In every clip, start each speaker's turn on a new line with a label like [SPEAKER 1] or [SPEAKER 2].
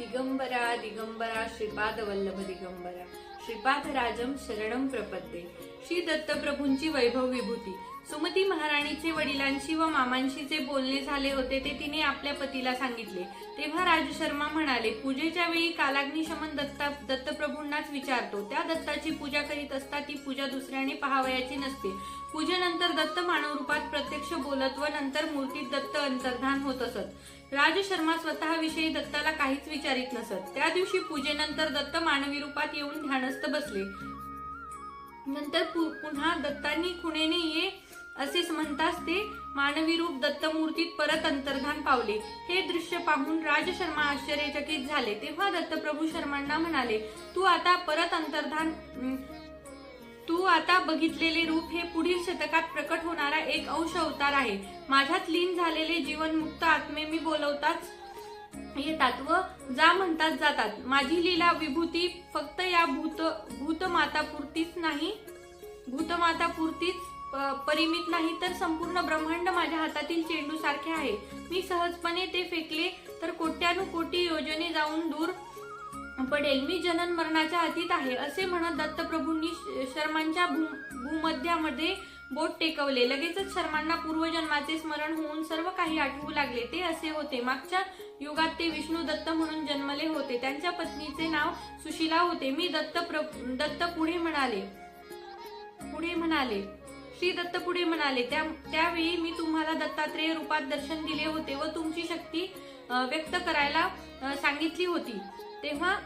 [SPEAKER 1] दिगंबरा दिगंबरा श्रीपाद वल्लभ दिगंबरा. श्रीपाद राजम शरणम प्रपद्ये. श्री दत्तप्रभूंची वैभव विभूती सुमती महाराणीचे वडिलांशी व मामांशी जे बोलणे झाले होते ते तिने आपल्या पतीला सांगितले. तेव्हा राज शर्मा म्हणाले पूजेच्या वेळी कालाग्निशमन दत्ता दत्तप्रभूंनाच विचारतो. त्या दत्ताची पूजा करीत असता ती पूजा दुसऱ्याने पहावयाची नसते. पूजेनंतर दत्त मानव रूपात प्रत्यक्ष बोलत व नंतर मूर्तीत दत्त अंतर्धान होत असत. राज शर्मा स्वतःविषयी दत्ताला काहीच विचारित नसत. त्या दिवशी पूजेनंतर दत्त मानवी रूपात येऊन ध्यानस्थ बसले. नंतर पु- पुन्हा दत्तांनी खुणेने ये असेच म्हणताच ते मानवी रूप दत्तमूर्तीत परत अंतर्धान पावले. हे दृश्य पाहून राज शर्मा आश्चर्यचकित झाले. तेव्हा दत्तप्रभू शर्मांना म्हणाले तू आता परत अंतर्धान तू आता बघितलेले रूप हे पुढील शतकात प्रकट होणारा एक अंश अवतार आहे. माझ्यात लीन झालेले जीवनमुक्त आत्मे मी बोलवताच येतात व जा म्हणतात जातात. माझी लीला विभूती फक्त या भूत भूतमातापुरतीच नाही भूतमातापुरतीच परिमित नाही तर संपूर्ण ब्रह्मांड माझ्या हातातील चेंडू सारखे आहे. मी सहजपणे ते फेकले तर कोट्यानुकोटी योजने जाऊन दूर पडेल. मी जनन मरणाच्या अतीत आहे असे म्हणत दत्तप्रभूंनी श- शर्मांच्या भू- भूमध्यामध्ये बोट टेकवले. लगेचच शर्मांना पूर्वजन्माचे स्मरण होऊन सर्व काही आठवू लागले. ते असे होते. मागच्या युगात ते विष्णू दत्त म्हणून जन्मले होते. त्यांच्या पत्नीचे नाव सुशिला होते. मी दत्त दत्त पुढे म्हणाले पुढे म्हणाले श्री दत्त पुढे म्हणाले त्या त्यावेळी मी तुम्हाला दत्तात्रेय रूपात दर्शन दिले होते व तुमची शक्ती व्यक्त करायला सांगितली होती. तेव्हा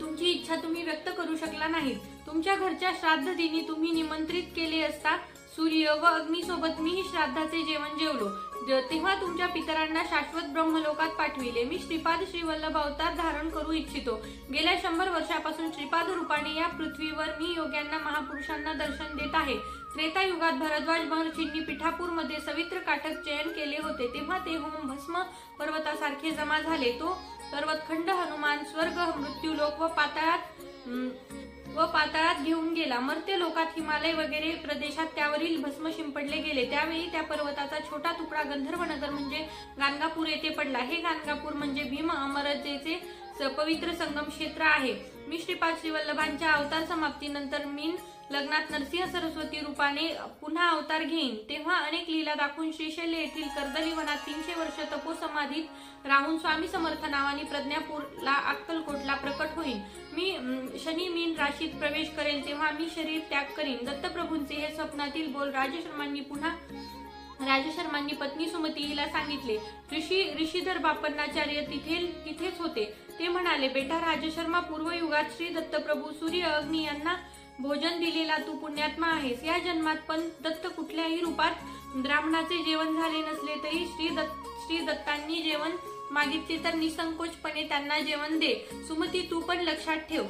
[SPEAKER 1] तुमची इच्छा तुम्ही व्यक्त करू शकला नाही. तुमच्या घरच्या श्राद्ध दिनी तुम्ही निमंत्रित केले असता सूर्य व अग्नीसोबत मीही श्राद्धाचे जेवण जेवलो. ज- तेव्हा तुमच्या पितरांना शाश्वत ब्रह्मलोकात पाठविले. मी श्रीपाद श्रीवल्लभ अवतार धारण करू इच्छितो. गेल्या शंभर वर्षापासून श्रीपाद रूपाने या पृथ्वीवर मी योग्यांना महापुरुषांना दर्शन देत आहे. त्रेतायुगात भरद्वाज महर्षींनी पिठापूरमध्ये सवित्र काठक चयन केले होते. तेव्हा ते होम भस्म पर्वतासारखे जमा झाले. तो पर्वतखंड हनुमान स्वर्ग मृत्यूलोक व पाताळात व पाताळात घेऊन गेला. मर्त्य लोकात हिमालय वगैरे प्रदेशात त्यावरील भस्म शिंपडले गेले. त्यावेळी त्या पर्वताचा छोटा तुकडा गंधर्वनगर म्हणजे गाणगापूर येथे पडला. हे गाणगापूर म्हणजे भीम अमरजेचे स- पवित्र संगम क्षेत्र आहे. मी श्रीपाद श्रीवल्लभांच्या अवतार समाप्तीनंतर मीन लग्नात नरसिंह सरस्वती रूपाने पुन्हा अवतार घेईन. तेव्हा अनेक लीला दाखवून श्रीशैल्य येथील कर्दली वनात तीनशे वर्ष तपोसमाधीत राहून स्वामी समर्थ नावाने प्रज्ञापूरला अक्कलकोटला प्रकट होईन. मी शनी मीन राशीत प्रवेश करेल तेव्हा मी शरीर त्याग करीन. दत्तप्रभूंचे हे स्वप्नातील बोल राजशर्मांनी पुन्हा राजशर्मांनी पत्नी सुमती हिला सांगितले. ऋषी ऋषीधर बापन्नाचार्य तिथे तिथेच होते. ते म्हणाले बेटा राजशर्मा पूर्वयुगात श्री दत्तप्रभू सूर्य अग्नी यांना भोजन दिलेला तू पुण्यात्मा आहेस. या जन्मात पण दत्त कुठल्याही रूपात ब्राह्मणाचे जेवण झाले नसले तरी श्री दत्त श्री दत्तांनी जेवण मागितले तर निसंकोचपणे त्यांना जेवण दे. सुमती तू पण लक्षात ठेव.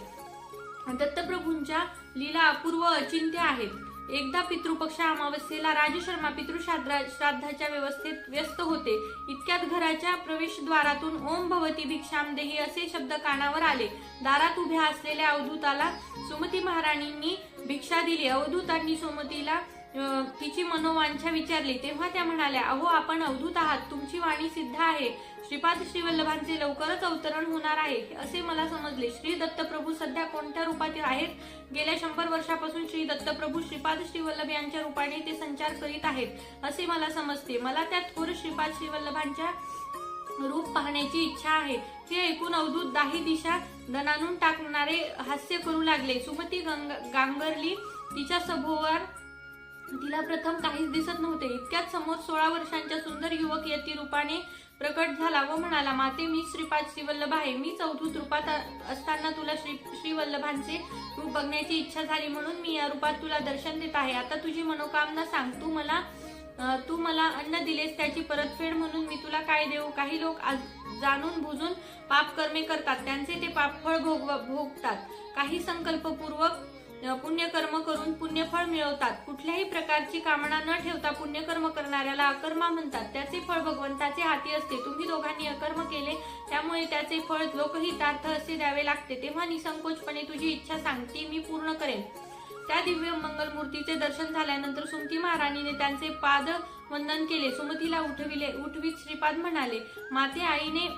[SPEAKER 1] दत्तप्रभूंच्या लीला अपूर्व अचिंत्य आहेत. एकदा पितृपक्ष अमावस्येला राजशर्मा पितृश्राद्धा श्राद्धाच्या व्यवस्थेत व्यस्त होते. इतक्यात घराच्या प्रवेशद्वारातून ओम भवती भिक्षाम देही असे शब्द कानावर आले. दारात उभ्या असलेल्या अवधूताला सुमती महाराणींनी भिक्षा दिली. अवधूतांनी सुमतीला तिची मनोवांछा विचारली तेव्हा त्या म्हणाल्या अहो आपण अवधूत आहात तुमची वाणी सिद्ध आहे. श्रीपाद श्रीवल्लभांचे लवकरच अवतरण होणार आहे. असे मला समजले. श्री दत्तप्रभू सध्या कोणत्या रूपात आहेत? गेल्या शंभर वर्षापासून श्री दत्तप्रभू श्रीपाद श्रीवल्लभ यांच्या रूपाने ते संचार करीत आहेत. असे मला समजते. मला त्या थोर श्रीपाद श्रीवल्लभांच्या रूप पाहण्याची इच्छा आहे. हे ऐकून अवधूत दाही दिशा दणानून टाकणारे हास्य करू लागले. सुमती गंग- गांगरली तिच्या सभोवर तिला प्रथम काहीच दिसत नव्हते. इतक्यात समोर सोळा वर्षांच्या सुंदर युवक यती रूपाने प्रकट झाला व म्हणाला माते मी श्रीपाद श्रीवल्लभ आहे. मी चौथूत रूपात असताना तुला श्री श्रीवल्लभांचे रूप बघण्याची इच्छा झाली म्हणून मी या रूपात तुला दर्शन देत आहे. आता तुझी मनोकामना सांग. तू मला तू मला अन्न दिलेस त्याची परतफेड म्हणून मी तुला काय देऊ? काही लोक आज- जाणून बुजून पाप कर्मे करतात. त्यांचे ते पापफळ भोग भोगतात. काही संकल्पपूर्वक पुण्यकर्म करून पुण्यफळ मिळवतात. कुठल्याही प्रकारची कामना न ठेवता पुण्यकर्म करणाऱ्याला अकर्मा म्हणतात. त्याचे फळ भगवंताचे हाती असते. तुम्ही दोघांनी अकर्म केले त्यामुळे त्याचे फळ लोकहितार्थ असे द्यावे लागते. तेव्हा निसंकोचपणे तुझी इच्छा सांगते मी पूर्ण करेन. त्या दिव्य मंगलमूर्तीचे दर्शन झाल्यानंतर सुमती महाराणीने त्यांचे पाद वंदन केले. सुमतीला उठविले उठवीत श्रीपाद म्हणाले माते आईने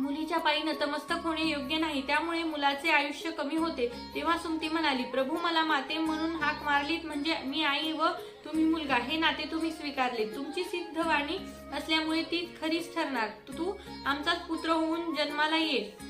[SPEAKER 1] मुलीच्या पायी नतमस्तक होणे योग्य नाही त्यामुळे मुलाचे आयुष्य कमी होते. तेव्हा सुमती म्हणाली प्रभू मला माते म्हणून हाक मारलीत म्हणजे मी आई व तुम्ही मुलगा. हे नाते तुम्ही स्वीकारले तुमची सिद्धवाणी असल्यामुळे ती खरीच ठरणार. तू आमचाच पुत्र होऊन जन्माला ये.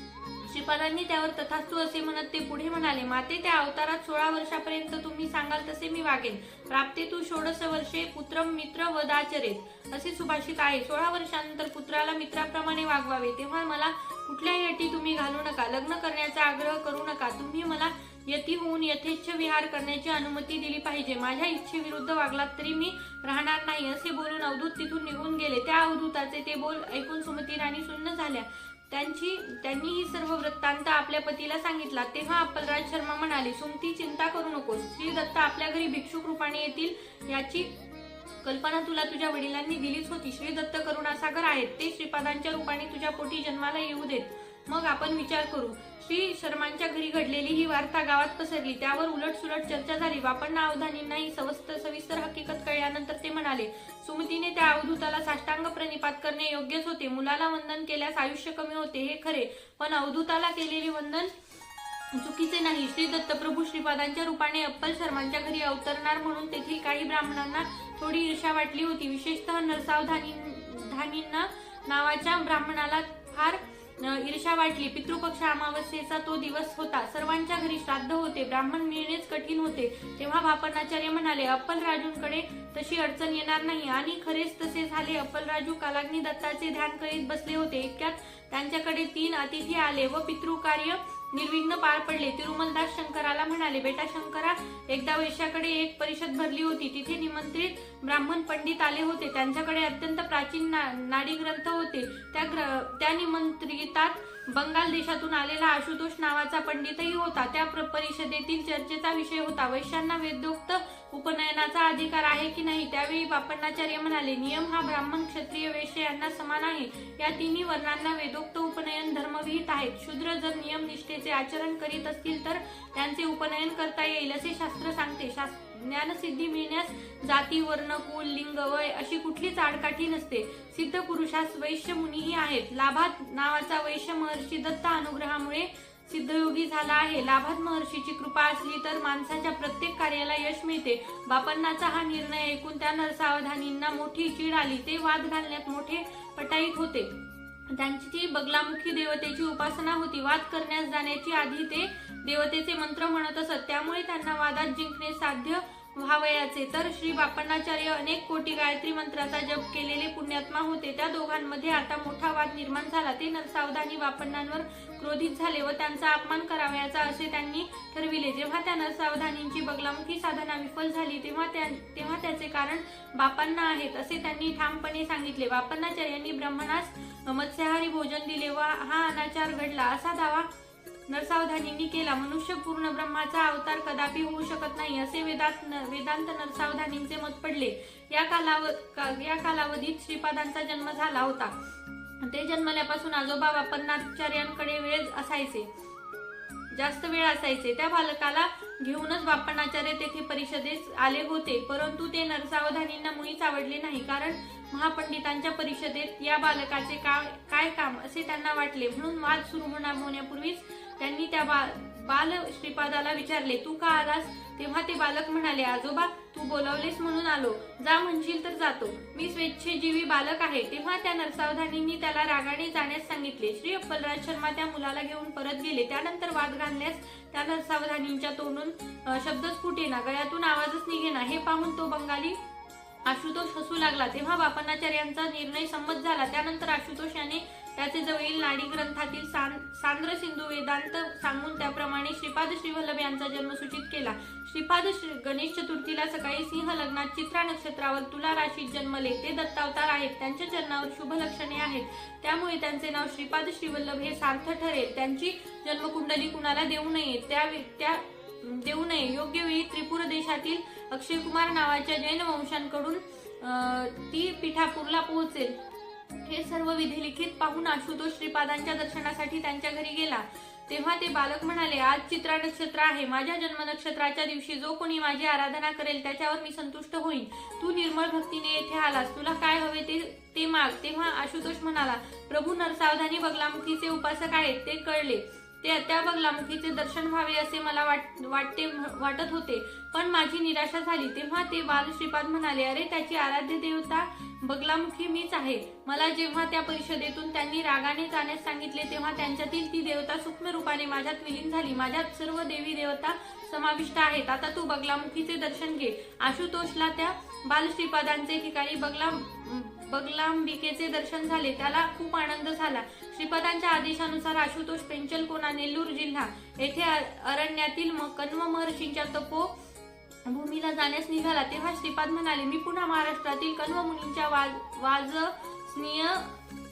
[SPEAKER 1] श्रीपादांनी त्यावर तथास्तू असे म्हणत ते पुढे म्हणाले माते त्या अवतारात सोळा वर्षापर्यंत तुम्ही सांगाल तसे मी वागेन. प्राप्ते तू षोडश वर्षे पुत्र मित्र वदाचरेत असे सुभाषित आहे. सोळा वर्षानंतर पुत्राला मित्राप्रमाणे वागवावे. तेव्हा मला कुठल्याही अटी तुम्ही घालू नका. लग्न करण्याचा आग्रह करू नका. तुम्ही मला यती होऊन यथेच्छ विहार करण्याची अनुमती दिली पाहिजे. माझ्या इच्छेविरुद्ध वागलात तरी मी राहणार नाही असे बोलून अवधूत तिथून निघून गेले. त्या अवधूताचे ते बोल ऐकून सुमती राणी सुन्न झाल्या. त्यांची त्यांनी ही सर्व वृत्तांत आपल्या पतीला सांगितला. तेव्हा अप्पलराज शर्मा म्हणाले सुमती चिंता करू नकोस. श्री दत्त आपल्या घरी भिक्षुक रूपाने येतील याची कल्पना तुला तुझ्या वडिलांनी दिलीच होती. श्री दत्त करुणासागर आहेत. ते श्रीपादांच्या रूपाने तुझ्या पोटी जन्माला येऊ देत. मग आपण विचार करू. श्री शर्मांच्या घरी घडलेली ही वार्ता गावात पसरली. त्यावर उलट सुलट चर्चा झाली. बापण्णा अवधानींनाही सवस्त सविस्तर हकीकत कळल्यानंतर ते म्हणाले सुमतीने त्या अवधूताला साष्टांग प्रणिपात करणे योग्यच होते. मुलाला वंदन केल्यास आयुष्य कमी होते हे खरे. पण अवधूताला केलेले वंदन चुकीचे नाही. श्री दत्तप्रभू श्रीपादांच्या रूपाने अप्पल शर्मांच्या घरी अवतरणार म्हणून तेथील काही ब्राह्मणांना थोडी ईर्षा वाटली होती. विशेषतः नरसावधानी धानींना नावाच्या ब्राह्मणाला फार ईर्षा वाटली. पितृपक्ष अमावस्येचा तो दिवस होता. सर्वांच्या घरी श्राद्ध होते. ब्राह्मण मिळणेच कठीण होते. तेव्हा बापनाचार्य म्हणाले अप्पल राजूंकडे तशी अडचण येणार नाही. आणि खरेच तसे झाले. अप्पल राजू कालाग्नी दत्ताचे ध्यान करीत बसले होते. इतक्यात त्यांच्याकडे तीन अतिथी आले व पितृकार्य निर्विघ्न पार पडले. तिरुमलदास शंकराला म्हणाले बेटा शंकरा एकदा वैशाकडे एक परिषद भरली होती. तिथे निमंत्रित ब्राह्मण पंडित आले होते. त्यांच्याकडे अत्यंत प्राचीन ना- नाडी ग्रंथ होते. त्या ग्र- त्या निमंत्रितात बंगाल देशातून आलेला आशुतोष नावाचा पंडितही होता. त्या प्र- परिषदेतील चर्चेचा विषय होता. वैश्यांना वेदोक्त उपनयनाचा अधिकार आहे की नाही त्यावेळी बापण्णाचार्य म्हणाले नियम हा ब्राह्मण क्षत्रिय वैश्य यांना समान आहे. या तिन्ही वर्णांना वेदोक्त उपनयन धर्मविहित आहेत. शूद्र जर नियम निष्ठेचे आचरण करीत असतील तर त्यांचे उपनयन करता येईल असे शास्त्र सांगते. शास- ज्ञानसिद्धी मिळण्यास जाती वर्ण कुल लिंग वय अशी कुठलीच आडकाठी नसते. सिद्ध पुरुषास वैश्य मुनीही आहेत. लाभात नावाचा वैश्य महर्षी दत्त अनुग्रहामुळे सिद्धयोगी झाला आहे. लाभात महर्षीची कृपा असली तर माणसाच्या प्रत्येक कार्याला यश मिळते. बापन्नाचा हा निर्णय ऐकून त्या नरसावधानींना मोठी चीड आली. ते वाद घालण्यात मोठे पटाईत होते. त्यांची ती बगलामुखी देवतेची उपासना होती. वाद करण्यास जाण्याची आधी ते देवतेचे मंत्र म्हणत असत. त्यामुळे त्यांना वादात जिंकणे साध्य व्हावयाचे. तर श्री बापण्णाचार्य अनेक कोटी गायत्री मंत्राचा जप केलेले पुण्यात्मा होते. त्या दोघांमध्ये आता मोठा वाद निर्माण झाला. ते नरसावधानी बापण्णांवर क्रोधित झाले व त्यांचा अपमान करावयाचा असे त्यांनी ठरविले. जेव्हा त्या नरसावधानींची बगलामुखी साधना विफल झाली तेव्हा त्या तेव्हा त्याचे कारण बापांना आहेत असे त्यांनी ठामपणे सांगितले. बापण्णाचार्यांनी ब्रह्मणास मत्स्याहारी भोजन दिले व हा अनाचार घडला. असा दावा नरसावधानींनी केला. मनुष्य पूर्ण ब्रह्माचा अवतार कदापि होऊ शकत नाही असे वेदात वेदांत नरसावधानींचे मत पडले. या कालाव का- या कालावधीत श्रीपादांचा जन्म झाला होता. ते जन्मल्यापासून आजोबा वापरणाचार्यांकडे वेळ असायचे. जास्त वेळ असायचे. त्या बालकाला घेऊनच बापणाचार्य तेथे परिषदेस आले होते. परंतु ते नरसावधानींना मुळीच आवडले नाही. कारण महापंडितांच्या परिषदेत या बालकाचे का- काय काम असे त्यांना वाटले. म्हणून वाद सुरू होणार होण्यापूर्वीच त्यांनी त्या बा बाल श्रीपादाला विचारले तू का आलास? तेव्हा ते बालक म्हणाले आजोबा तू बोलावलेस म्हणून आलो. जा म्हणशील तर जातो. मी स्वेच्छेजीवी बालक आहे. तेव्हा त्या नरसावधानींनी त्याला रागाने जाण्यास सांगितले. श्री अप्पलराज शर्मा त्या मुलाला घेऊन परत गेले. त्यानंतर वाद घालण्यास त्या नरसावधानींच्या तोंडून शब्दच फुटेना गळ्यातून आवाजच निघेना. हे पाहून तो बंगाली आशुतोष हसू लागला. तेव्हा बापनाचार्यांचा निर्णय संमत झाला. त्यानंतर आशुतोष याने त्याचे जवळील नाडी ग्रंथातील सांद्र सिंधू वेदांत सांगून त्याप्रमाणे श्रीपाद श्रीवल्लभ यांचा जन्म सूचित केला. श्रीपाद श्री- गणेश चतुर्थीला सकाळी सिंह लग्नात चित्रा नक्षत्रावर तुला राशीत जन्मले ते दत्तावतार आहेत. त्यांच्या चरणावर शुभ लक्षणे आहेत. त्यामुळे त्यांचे नाव श्रीपाद श्रीवल्लभ हे सार्थ ठरेल. त्यांची जन्मकुंडली कुणाला देऊ नये? त्या त्या देऊ नये. योग्य वेळी त्रिपुर देशातील अक्षयकुमार नावाच्या जैन वंशांकडून ती पिठापूरला पोहोचेल. हे सर्व विधिलिखित पाहून आशुतोष श्रीपादांच्या दर्शनासाठी त्यांच्या घरी गेला. तेव्हा ते बालक म्हणाले आज चित्रा नक्षत्र आहे. माझ्या जन्म नक्षत्राच्या दिवशी जो कोणी माझी आराधना करेल त्याच्यावर मी संतुष्ट होईन. तू निर्मळ भक्तीने येथे आलास. तुला काय हवे ते ते माग. तेव्हा आशुतोष म्हणाला प्रभू नरसावधानी बगलामुखीचे उपासक आहेत ते कळले. ते त्या बगलामुखीचे दर्शन व्हावे असे मला वाट वाटते वाटत होते. पण माझी निराशा झाली. तेव्हा ते बाल श्रीपाद म्हणाले अरे त्याची आराध्य देवता बगलामुखी मीच आहे. मला जेव्हा त्या परिषदेतून त्यांनी रागाने जाण्यास सांगितले तेव्हा त्यांच्यातील ती देवता सूक्ष्म रूपाने माझ्यात विलीन झाली. माझ्यात सर्व देवी देवता समाविष्ट आहेत. आता तू बगलामुखीचे दर्शन घे. आशुतोषला त्या बाल श्रीपादांचे ठिकाणी बगला बगलांबिकेचे दर्शन झाले त्याला खूप आनंद झाला. श्रीपदांच्या आदेशानुसार आशुतोष पेंचलकोना नेल्लूर जिल्हा येथे अरण्यातील म- महर्षींच्या तपो भूमीला जाण्यास निघाला. तेव्हा श्रीपाद म्हणाले मी पुन्हा महाराष्ट्रातील कन्व मुनींच्या वाज स्नेह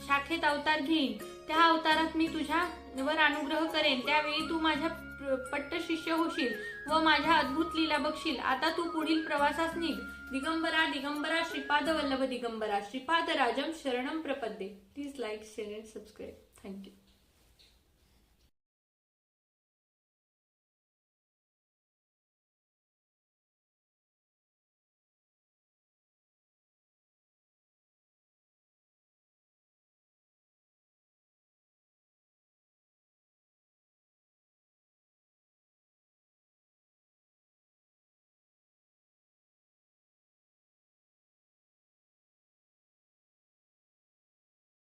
[SPEAKER 1] शाखेत अवतार घेईन. त्या अवतारात मी तुझ्यावर अनुग्रह करेन. त्यावेळी तू माझ्या पट्ट शिष्य होशील व माझ्या अद्भुत लीला बघशील. आता तू पुढील प्रवासास निघ. दिगंबरा दिगंबरा श्रीपाद वल्लभ दिगंबरा श्रीपाद राजम शरणम प्रपद्ये please like share and subscribe thank you